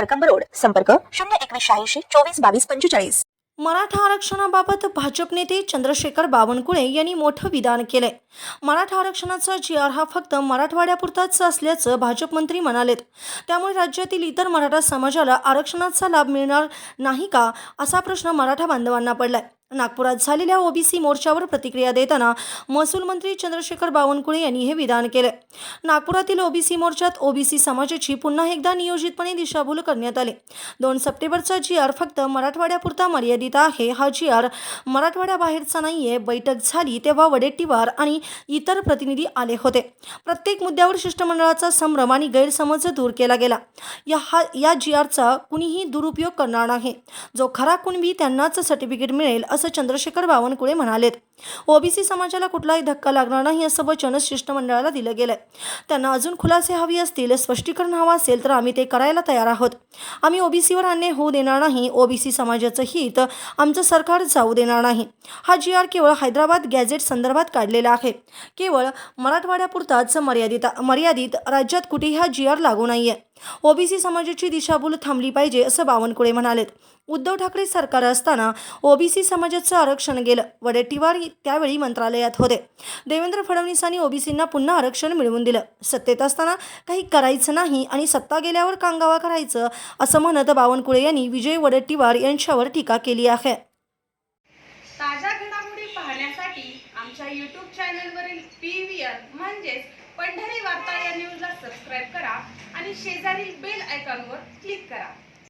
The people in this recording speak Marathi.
Karkamb road संपर्क शून्य एकवीस शहाऐंशी चोवीस बावीस पंचेचाळीस. मराठा आरक्षणाबाबत भाजप नेते चंद्रशेखर बावनकुळे यांनी मोठं विधान केलंय. मराठा आरक्षणाचा जी आर हा फक्त मराठवाड्यापुरताच असल्याचं भाजप मंत्री म्हणालेत. त्यामुळे राज्यातील इतर मराठा समाजाला आरक्षणाचा लाभ मिळणार नाही का असा प्रश्न मराठा बांधवांना पडलाय. नागपुरात झालेल्या ओबीसी मोर्चावर प्रतिक्रिया देताना महसूल मंत्री चंद्रशेखर बावनकुळे यांनी हे विधान केले. नागपुरातील ओबीसी मोर्चात ओबीसी समाजाची पुन्हा एकदा नियोजितपणे दिशाभूल करण्यात आली. दोन सप्टेंबरचा जी आर फक्त मराठवाड्यापुरता मर्यादित आहे. हा जी आर मराठवाड्याबाहेरचा नाही आहे बैठक झाली तेव्हा वडेट्टीवार आणि इतर प्रतिनिधी आले होते. प्रत्येक मुद्द्यावर शिष्टमंडळाचा संभ्रम आणि गैरसमज दूर केला गेला. या हा या जी आरचा कुणीही दुरुपयोग करणार नाही. जो खरा कुणबी त्यांनाच सर्टिफिकेट मिळेल असं चंद्रशेखर बावनकुळे म्हणालेत. ओबीसी समाजाला कुठलाही धक्का लागणार नाही असं वचन शिष्टमंडळाला दिलं गेलंय. त्यांना अजून खुलासे हवी असतील स्पष्टीकरण हवं असेल तर आम्ही ते करायला तयार आहोत. आम्ही ओबीसीवर अन्याय होऊ देणार नाही ओबीसी समाजाचं हित आमचं सरकार जाऊ देणार नाही. हा जी आर केवळ हैदराबाद गॅझेट संदर्भात काढलेला आहे. केवळ मराठवाड्यापुरताच मर्यादित मर्यादित राज्यात कुठेही हा जी आर लागू नाहीये. ओबीसी समाजाची दिशाभूल थांबली पाहिजे असं बावनकुळे म्हणालेत. उद्धव ठाकरे सरकार असताना ओबीसी समाजाचं आरक्षण गेलं. वडेट्टीवार त्यावेळी मंत्रालयात होते. देवेंद्र फडणवीसांनी ओबीसींना पुन्हा आरक्षण मिळवून दिलं. सत्तेत असताना काही करायचं नाही आणि सत्ता गेल्यावर कांगावा करायचं असं म्हणत बावनकुळे यांनी विजय वडट्टीवार यांच्यावर टीका केली आहे. ताज्या घडामोडी पाहण्यासाठी आमच्या यूट्यूब चॅनलवरील पी व्ही आर म्हणजेच पंढरी वार्ता या न्यूजला सबस्क्राईब करा आणि शेजारील बेल आयकॉनवर क्लिक करा.